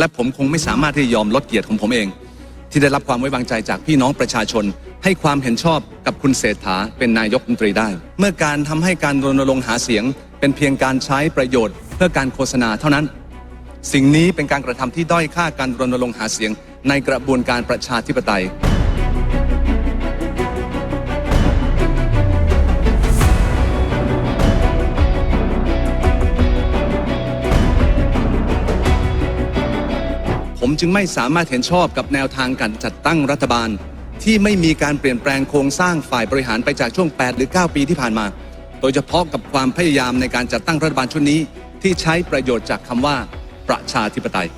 และผมคงไม่สามารถที่จะยอมลดเกียรติของผมเอง ที่ได้รับความไว้วางใจจากพี่น้องประชาชน ให้ความเห็นชอบกับคุณเศรษฐาเป็นนายกรัฐมนตรีได้ เมื่อการทำให้การรณรงค์หาเสียง เป็นเพียงการใช้ประโยชน์ เพื่อการโฆษณาเท่านั้น สิ่งนี้เป็นการกระทำที่ด้อยค่าการรณรงค์หาเสียง ในกระบวนการประชาธิปไตย ผมจึงไม่สามารถเห็นชอบกับแนวทางการจัดตั้งรัฐบาล ที่ไม่มีการเปลี่ยนแปลงโครงสร้างฝ่ายบริหารไปจากช่วง 8 หรือ 9 ปีที่ผ่านมา โดยเฉพาะกับความพยายามในการจัดตั้งรัฐบาลชุดนี้ ที่ใช้ประโยชน์จากคำว่าประชาธิปไตย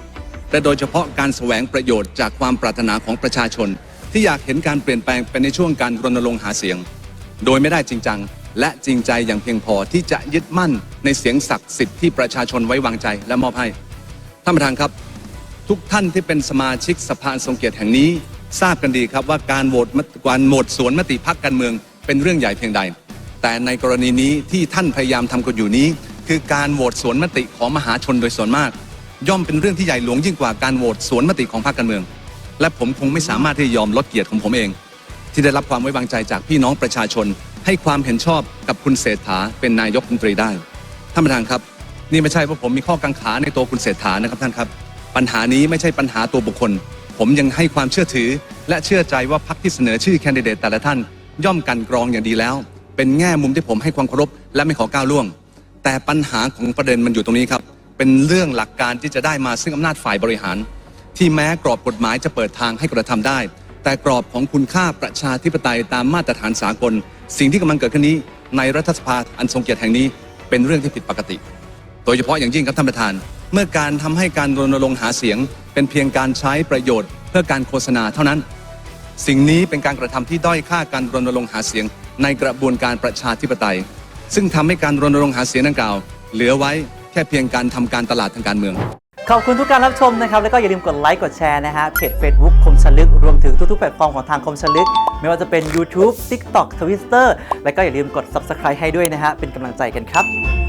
แต่โดยเฉพาะการแสวงประโยชน์จากความปรารถนาของประชาชน ที่อยากเห็นการเปลี่ยนแปลงไปในช่วงการรณรงค์หาเสียง โดยไม่ได้จริงจังและจริงใจอย่างเพียงพอที่จะยึดมั่นในเสียงศักดิ์สิทธิ์ที่ประชาชนไว้วางใจและมอบให้ท่านประธานครับ ทุกท่านที่เป็นสมาชิกสภาทรงเกียรติแห่งนี้ ทราบกันดีครับว่าการโหวตการโหวตสวนมติพักการเมือง เป็นเรื่องใหญ่เพียงใด แต่ในกรณีนี้ที่ท่านพยายามทำกันอยู่นี้ คือการโหวตสวนมติของมหาชนโดยส่วนมาก ย่อมเป็นเรื่องที่ใหญ่หลวงยิ่งกว่าการโหวตสวนมติของพรรคการเมือง และผมคงไม่สามารถที่จะยอมลดเกียรติของผมเอง ที่ได้รับความไว้วางใจจากพี่น้องประชาชน ให้ความเห็นชอบกับคุณเศรษฐาเป็นนายกรัฐมนตรีได้ท่านประธานครับ นี่ไม่ใช่ว่าผมมีข้อกังขาในตัวคุณเศรษฐานะครับท่านครับ ปัญหานี้ไม่ใช่ปัญหาตัวบุคคล ผมยังให้ความเชื่อถือ และเชื่อใจว่าพรรคที่เสนอชื่อแคนดิเดตแต่ละท่าน ย่อมกันกรองอย่างดีแล้ว เป็นแง่มุมที่ผมให้ความเคารพและไม่ขอก้าวล่วง แต่ปัญหาของประเด็นมันอยู่ตรงนี้ครับ เป็นเรื่องหลักการที่จะได้มาซึ่งอำนาจฝ่ายบริหาร ที่แม้กรอบกฎหมายจะเปิดทางให้กระทำได้ แต่กรอบของคุณค่าประชาธิปไตยตามมาตรฐานสากล สิ่งที่กำลังเกิดขึ้นนี้ ในรัฐสภาอันทรงเกียรติแห่งนี้ เป็นเรื่องที่ผิดปกติ โดยเฉพาะอย่างยิ่งครับท่านประธาน เมื่อการทำให้การรณรงค์หาเสียง เป็นเพียงการใช้ประโยชน์ เพื่อการโฆษณาเท่านั้น สิ่งนี้เป็นการกระทำที่ด้อยค่าการรณรงค์หาเสียง ในกระบวนการประชาธิปไตย ซึ่งทำให้การรณรงค์หาเสียงดังกล่าว เหลือไว้แค่เพียงการทำการตลาดทางการเมืองขอบคุณทุกการรับชมนะครับ แล้วก็อย่าลืมกดไลค์กดแชร์นะฮะเพจ Facebook คมชลึก รวมถึงทุกๆแพลตฟอร์มของทางคมชลึก ไม่ว่าจะเป็น YouTube TikTok Twitter แล้วก็อย่าลืมกด Subscribe ให้ด้วยนะฮะเป็นกำลังใจกันครับ